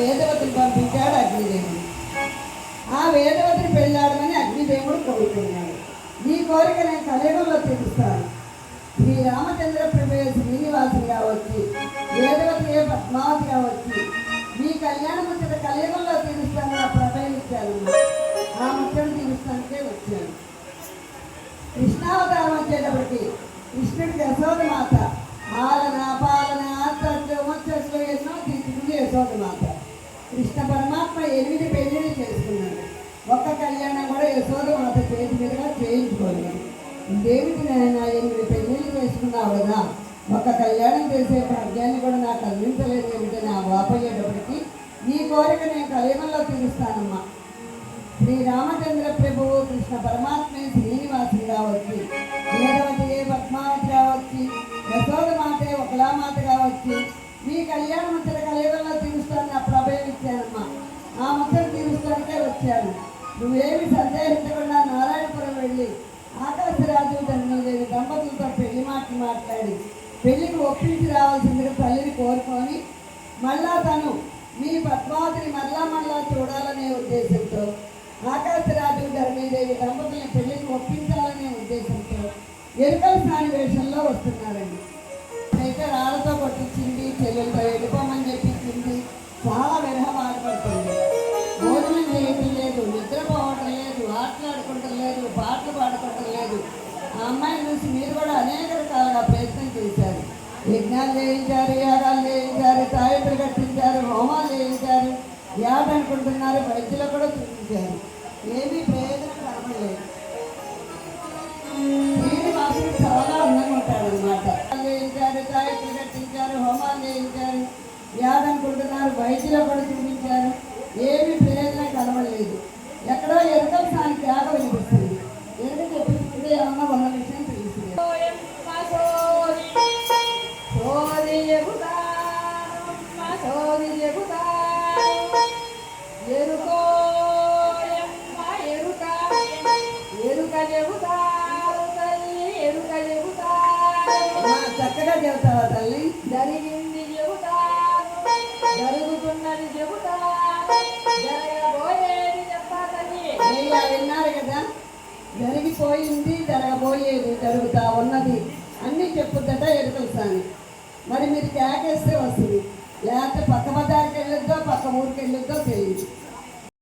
వేదవతిని పంపించాడు అగ్నిదేవుడు. ఆ వేదవతిని పెళ్ళాడమని అగ్నిదేవుడు కోరుకున్నాడు. నీ కోరిక నేను కలయుగంలో తీరుస్తాను. శ్రీ రామచంద్ర ప్రభే శ్రీనివాసుగా వచ్చి వేదవతి పద్మావతిగా వచ్చి మీ కళ్యాణ ముచ్చట కలయుగంలో తీరుస్తాను ఆ ప్రభేలు ఆ ముచ్చట తీరుస్తానికే వచ్చాను. కృష్ణావతారం వచ్చేటప్పటికి కృష్ణుడికి యశోద మాత కృష్ణ పరమాత్మ ఎనిమిది పెళ్ళిళ్ళు చేసుకున్నాడు. ఒక్క కళ్యాణం కూడా యశోద మాత చేతి మీదుగా చేయించుకోలేదు. ఇదేమిటి నాయన ఎనిమిది పెళ్ళిళ్ళు చేసుకున్నావు కదా? ఒక్క కళ్యాణం చేసే భాగ్యాన్ని కూడా నాకు అందించలేదు ఏమిటని ఆ వాపయ్యేటప్పటికి నీ కోరిక నేను కలియుగంలో తీరుస్తానమ్మా. శ్రీ రామచంద్ర ప్రభువు కృష్ణ పరమాత్మే శ్రీనివాసుడిగా వచ్చి వేదవతి పద్మావతిగా వచ్చి ఒకలా మాత్ర వచ్చి మీ కళ్యాణ ముచ్చట కలియుగంలో తీరుస్తాను నా ప్రభయనిచ్చానమ్మా ఆ ముచ్చట తీరుస్తానికే వచ్చాను నువ్వేమి సందేహించకుండా నారాయణపురం వెళ్ళి ఆకాశరాజు ధన్యదేవి దంపతులతో పెళ్ళి మాటలు మాట్లాడి పెళ్ళికి ఒప్పించి రావాల్సిందిగా తల్లిని కోరుకొని మళ్ళా తను మీ పద్మావతిని మళ్ళా మళ్ళా చూడాలనే ఉద్దేశంతో ఆకాశరాజు ధర్మీదేవి దంపతుల్ని పెళ్ళికి ఒప్పించాలనే ఉద్దేశంతో ఎరుకల స్నాని వేషంలో వస్తున్నారండి. అయితే రాళ్ళతో కొట్టించింది చెల్లెలతో వెళ్ళిపోమని చెప్పింది చాలా విరహ బాధపడుతుంది భోజనం చేయటం లేదు నిద్రపోవటం లేదు ఆటలాడుకోవటం లేదు పాటలు పాడుకోవటం లేదు. ఆ అమ్మాయిని చూసి మీరు కూడా అనేక రకాలుగా ప్రయత్నం చేశారు. యజ్ఞాలు చేయించారు యాగాలు చేయించారు తాయెత్తులు కట్టించారు హోమాలు చేయించారు. యాగ అనుకుంటున్నారు వైద్యులు కూడా చూపించారు. ఏమీ ప్రయోజనం కనపడలేదు చక్కగా చెబుతావా తల్లి జరిగింది చెబుతాను జరుగుతున్నది చెబుతాను జరగబోయేది చెప్పాలని అయ్యా విన్నారు కదా జరిగిపోయింది జరగబోయేది జరుగుతా ఉన్నది. అన్నీ చెప్పుద్దట ఎరుకల సాని. మరి మీరు కేకేస్తే వస్తుంది. లేకపోతే పక్క బజార్కి వెళ్ళొద్దో పక్క ఊరికి వెళ్ళొద్దో తెలియదు